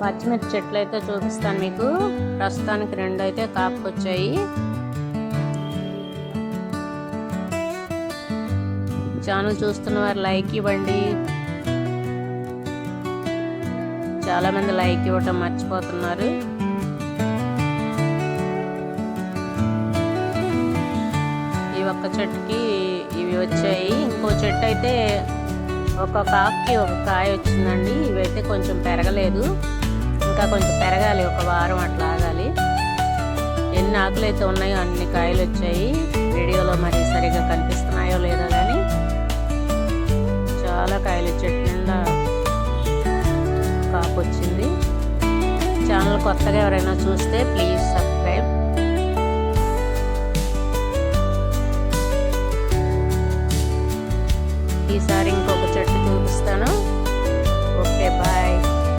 పచ్చిమిర్చి చెట్లు అయితే చూపిస్తాను మీకు. ప్రస్తుతానికి రెండు అయితే కాపుకొచ్చాయి. ఛానల్ చూస్తున్న వారు లైక్ ఇవ్వండి. చాలా మంది లైక్ ఇవ్వటం మర్చిపోతున్నారు. ఈ ఒక్క చెట్టుకి ఇవి వచ్చాయి. ఇంకో చెట్టు అయితే ఒక కాకి ఒక కాయ వచ్చిందండి. ఇవైతే కొంచెం పెరగలేదు. ఇంకా కొంచెం పెరగాలి ఒక వారం అట్లా ఆగాలి. ఎన్ని ఆకులు అయితే ఉన్నాయో అన్ని కాయలు వచ్చాయి. వీడియోలో మరి సరిగా కనిపిస్తున్నాయో లేదో కానీ చాలా కాయలు చెట్టు నిండా కాపు వచ్చింది. ఛానల్ కొత్తగా ఎవరైనా చూస్తే ప్లీజ్ సబ్స్క్రైబ్. ఈసారి ఇంకో